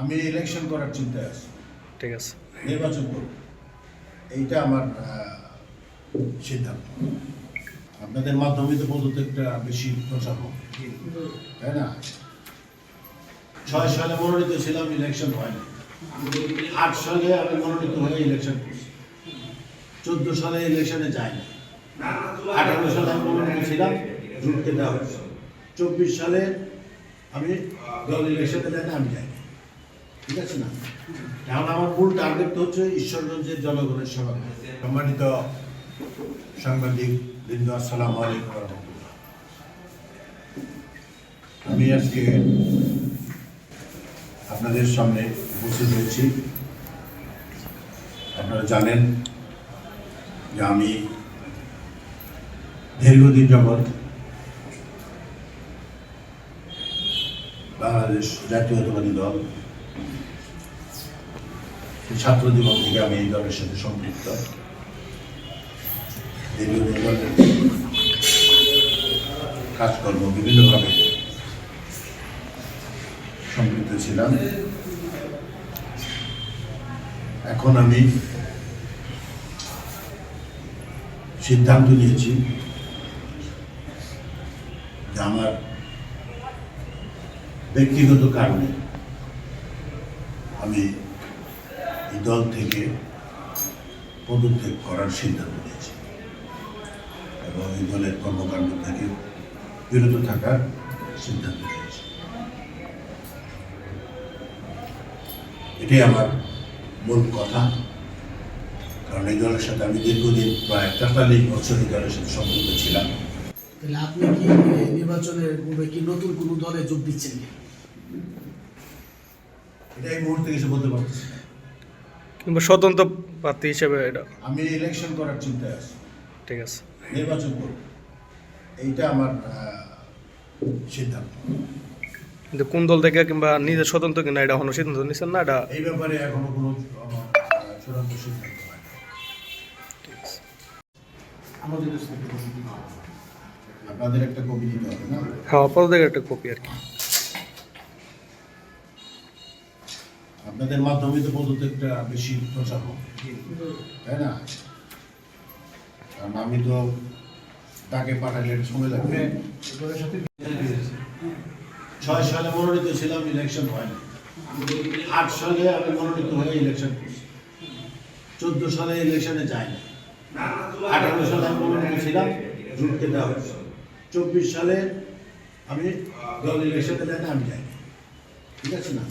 আমি ইলেকশন করার চিন্তায় আছি। ঠিক আছে। নির্বাচন করব। এইটা আমার সিদ্ধান্ত। আপনাদের মাধ্যমে তো পদত্যাগটা বেশি প্রচার হবে। তাই না? ছয় সালে মনোনীত ছিলাম ইলেকশন হয়নি আট সালে আমি মনোনীত হয়ে ইলেকশন করছি। চোদ্দ সালে ইলেকশনে যাইনি। আঠারো সালে আমি মনোনীত ছিলাম ঢুকতে দেওয়া হয়েছে। চব্বিশ সালে আমি দল ইলেকশনে যাইনি আমি যাইনি। ঠিক আছে না? এখন আমার মূল টার্গেট হচ্ছে ঈশ্বরগঞ্জের জনগণের সম্মানিত সাংবাদিক আসসালাম আলাইকুম রহমতুল্লাহ। আমি আজকে আপনাদের সামনে উপস্থিত হয়েছি। আপনারা জানেন যে আমি দীর্ঘদিন যাবৎ বাংলাদেশ জাতীয়তাবাদী দল ছাত্র জীবন থেকে আমি এই দলের সাথে সম্পৃক্ত। কাজকর্ম বিভিন্নভাবে সম্পৃক্ত ছিলাম। এখন আমি সিদ্ধান্ত নিয়েছি যে আমার ব্যক্তিগত কারণে আমি এই দল থেকে পদত্যাগ করার সিদ্ধান্ত নিয়েছি। এবং এই দলের কর্মকাণ্ড থেকে বিরত থাকার সিদ্ধান্ত নিয়েছি। এটাই আমার মূল কথা। কারণ এই দলের সাথে আমি দীর্ঘদিন প্রায় তেতাল্লিশ বছর এই দলের সাথে সম্পৃক্ত ছিলাম। তাহলে আপনি কি নির্বাচনের পূর্বে কি নতুন কোনো দলে যোগ দিচ্ছেন এটা এই মুহূর্তে কিছু বলতে পারতেছি কিংবা স্বতন্ত্র প্রার্থী হিসেবে এটা আমি ইলেকশন করার চিন্তায় আছি। ঠিক আছে। নির্বাচন করব। এইটা আমার সিদ্ধান্ত। কিন্তু কোন দল থেকে কিংবা নিজের স্বতন্ত্র কিনা এটা এখনও সিদ্ধান্ত নিচ্ছেন না? এটা এই ব্যাপারে এখনও কোনো চূড়ান্ত সিদ্ধান্ত আমাদের একটা কমিটি দিতে হবে। আপনাদের একটা কবি দিতে হবে না? হ্যাঁ পদত্যাগের একটা কপি আর কি। আপনাদের মাধ্যমে তো পদত্যাগটা বেশি প্রচার হবে তাই না? কারণ আমি তো তাকে পাঠালে সময় লাগবে। ছয় সালে মনোনীত ছিলাম ইলেকশন হয়নি। আট সালে আমি মনোনীত হয়ে ইলেকশন করছি। চোদ্দ সালে ইলেকশনে যাইনি। আঠারো সালে আমি মনোনীত ছিলাম ঢুকতে দেওয়া হয়েছে। চব্বিশ সালে আমি দল ইলেকশনে যাই না আমি যাইনি। ঠিক আছে না?